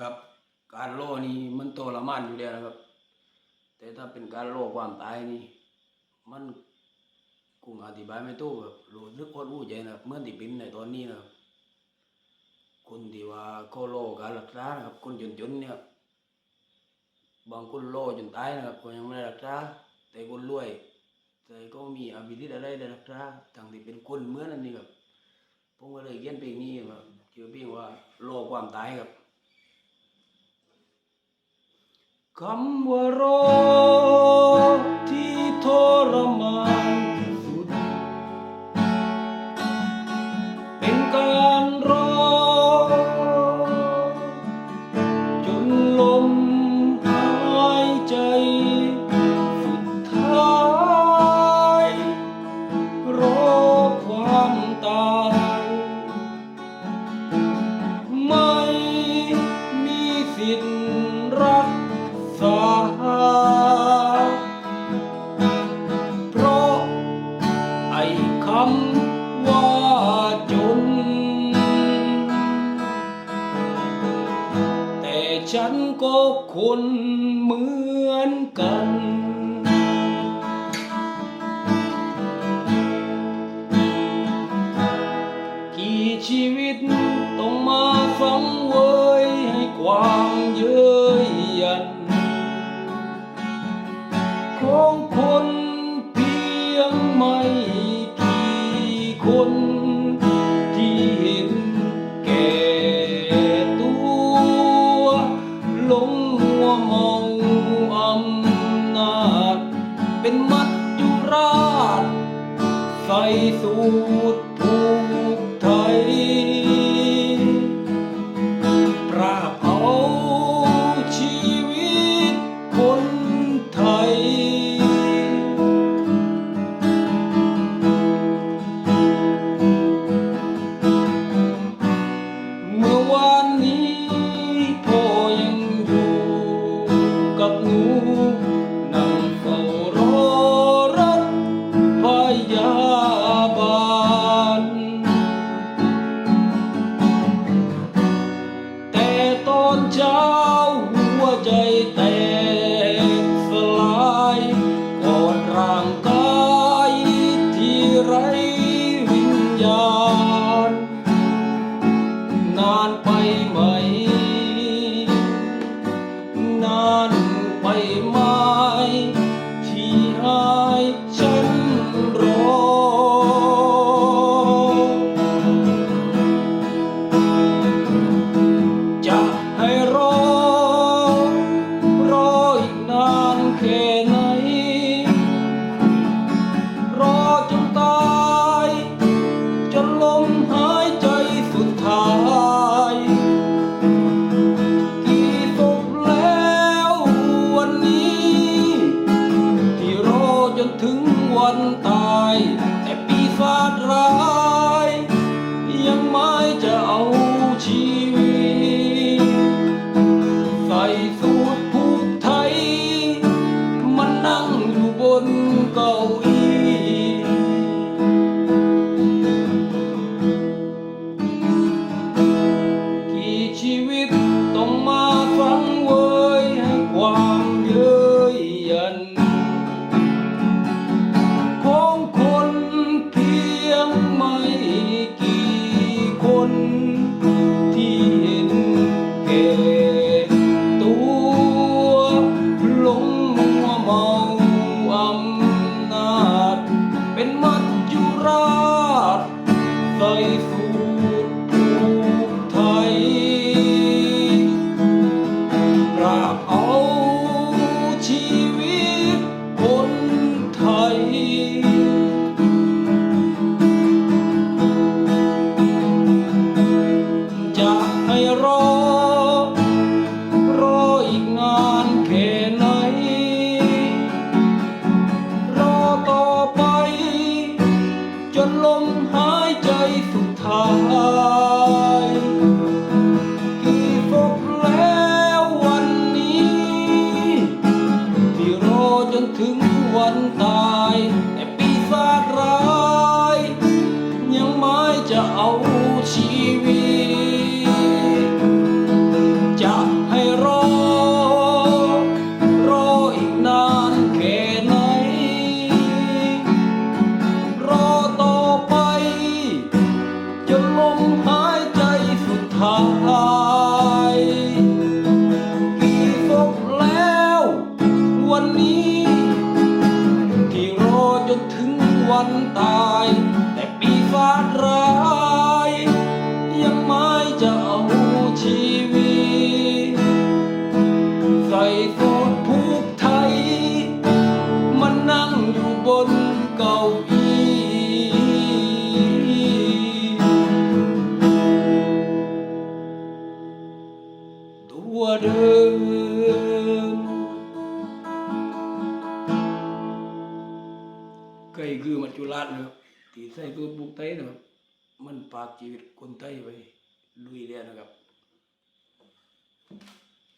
ครับการโล่นี่มันทรมานอยู่แล้วนะครับ แต่ถ้าเป็นการโล่ความตายนี่มันคงอธิบายไม่ถูกครับรู้นึกคนรู้ใจนะเมื่อที่เป็นในตอนนี้นะครับคนที่ว่าเขาโล่การรักษานะครับ คนจนๆเนี่ยบางคนโล่จนตายนะครับก็ยังไม่ได้รักษาแต่คนรวย แต่ก็มีอภิธิอะไรได้รักษาทั้งที่เป็นคนเหมือนนั่นนี่ครับผมก็เลยเขียนเพลงนี้ครับเกี่ยวกับเพลงว่าโล่ความตายครับ คำว่ารอ ฉันก็คนเหมือนกัน ใส่สูตรผู ไหมที่ให้ฉันรอ จะให้รอายแต่ปีศาจร้ายยังไม่จะเอาชีวิต ใส่สูตรผูกไทยมันนั่งอยู่บน ใจะเอาชีวิต ใส่สูทผูกไทย มันนั่งอยู่บนเก้าอี้ตัวเดิมเคยคือมัจจุราชนะที่ใส่สูทผูกไทยนะมันปากชีวิตคนไทยไป ลุยเรียนนะครับ